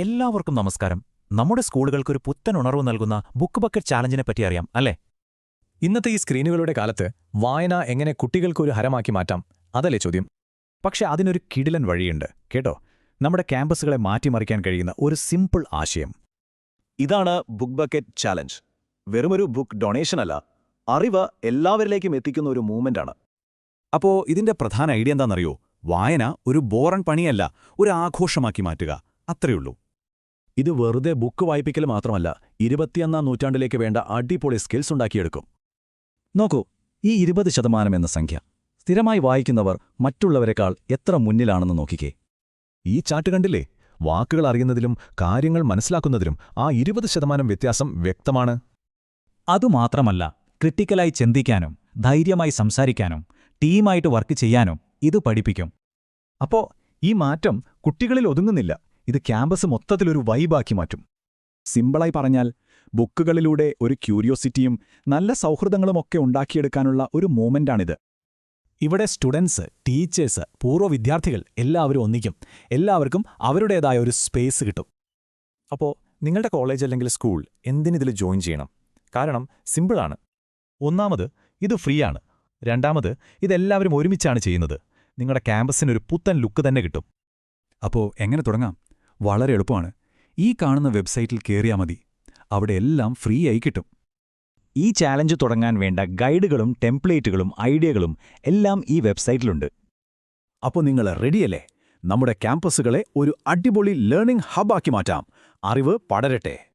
എല്ലാവർക്കും നമസ്കാരം. നമ്മുടെ സ്കൂളുകൾക്ക് ഒരു പുത്തൻ ഉണർവ് നൽകുന്ന ബുക്ക് ബക്കറ്റ് ചാലഞ്ചിനെ പറ്റി അറിയാം അല്ലേ? ഇന്നത്തെ ഈ സ്ക്രീനുകളുടെ കാലത്ത് വായന എങ്ങനെ കുട്ടികൾക്ക് ഒരു ഹരമാക്കി മാറ്റാം അതല്ലേ ചോദ്യം? പക്ഷെ അതിനൊരു കിടിലൻ വഴിയുണ്ട് കേട്ടോ? നമ്മുടെ ക്യാമ്പസുകളെ മാറ്റിമറിക്കാൻ കഴിയുന്ന ഒരു സിമ്പിൾ ആശയം. ഇതാണ് ബുക്ക് ബക്കറ്റ് ചാലഞ്ച് വെറുമൊരു ബുക്ക് ഡൊണേഷൻ അല്ല അറിവ് എല്ലാവരിലേക്കും എത്തിക്കുന്ന ഒരു മൂവ്മെന്റാണ് അപ്പോ ഇതിന്റെ പ്രധാന ഐഡിയ എന്താണെന്നറിയോ? വായന ഒരു ബോറൻ പണിയല്ല ഒരു ആഘോഷമാക്കി മാറ്റുക അത്രയുള്ളൂ ഇത് വെറുതെ ബുക്ക് വായിപ്പിക്കൽ മാത്രമല്ല ഇരുപത്തിയൊന്നാം നൂറ്റാണ്ടിലേക്ക് വേണ്ട അടിപൊളി സ്കിൽസ് ഉണ്ടാക്കിയെടുക്കും. നോക്കൂ ഈ ഇരുപത് ശതമാനം എന്ന സംഖ്യ. സ്ഥിരമായി വായിക്കുന്നവർ മറ്റുള്ളവരെക്കാൾ എത്ര മുന്നിലാണെന്ന് നോക്കിക്കേ. ഈ ചാട്ട് കണ്ടില്ലേ? വാക്കുകൾ അറിയുന്നതിലും കാര്യങ്ങൾ മനസ്സിലാക്കുന്നതിലും ആ ഇരുപത് ശതമാനം വ്യത്യാസം വ്യക്തമാണ്. അതുമാത്രമല്ല ക്രിട്ടിക്കലായി ചിന്തിക്കാനും ധൈര്യമായി സംസാരിക്കാനും ടീമായിട്ട് വർക്ക് ചെയ്യാനും ഇത് പഠിപ്പിക്കും. അപ്പോ ഈ മാറ്റം കുട്ടികളിൽ ഒതുങ്ങുന്നില്ല. ഇത് ക്യാമ്പസ് മൊത്തത്തിലൊരു വൈബാക്കി മാറ്റും. സിമ്പിളായി പറഞ്ഞാൽ ബുക്കുകളിലൂടെ ഒരു ക്യൂരിയോസിറ്റിയും നല്ല സൗഹൃദങ്ങളുമൊക്കെ ഉണ്ടാക്കിയെടുക്കാനുള്ള ഒരു മൂമെന്റാണിത് ഇവിടെ സ്റ്റുഡൻസ് ടീച്ചേഴ്സ് പൂർവ വിദ്യാർത്ഥികൾ എല്ലാവരും ഒന്നിക്കും. എല്ലാവർക്കും അവരുടേതായ ഒരു സ്പേസ് കിട്ടും. അപ്പോൾ നിങ്ങളുടെ കോളേജ് അല്ലെങ്കിൽ സ്കൂൾ എന്തിനിതിൽ ജോയിൻ ചെയ്യണം? കാരണം സിമ്പിളാണ്. ഒന്നാമത് ഇത് ഫ്രീ ആണ് രണ്ടാമത് ഇതെല്ലാവരും ഒരുമിച്ചാണ് ചെയ്യുന്നത്. നിങ്ങളുടെ ക്യാമ്പസിനൊരു പുത്തൻ ലുക്ക് തന്നെ കിട്ടും. അപ്പോൾ എങ്ങനെ തുടങ്ങാം? വളരെ എളുപ്പമാണ്. ഈ കാണുന്ന വെബ്സൈറ്റിൽ കയറിയാൽ മതി. അവിടെ എല്ലാം ഫ്രീ ആയി കിട്ടും. ഈ ചാലഞ്ച് തുടങ്ങാൻ വേണ്ട ഗൈഡുകളും ടെംപ്ലേറ്റുകളും ഐഡിയകളും എല്ലാം ഈ വെബ്സൈറ്റിലുണ്ട്. അപ്പോൾ നിങ്ങൾ റെഡിയല്ലേ? നമ്മുടെ ക്യാമ്പസുകളെ ഒരു അടിപൊളി ലേണിംഗ് ഹബ്ബാക്കി മാറ്റാം. അറിവ് പടരട്ടെ.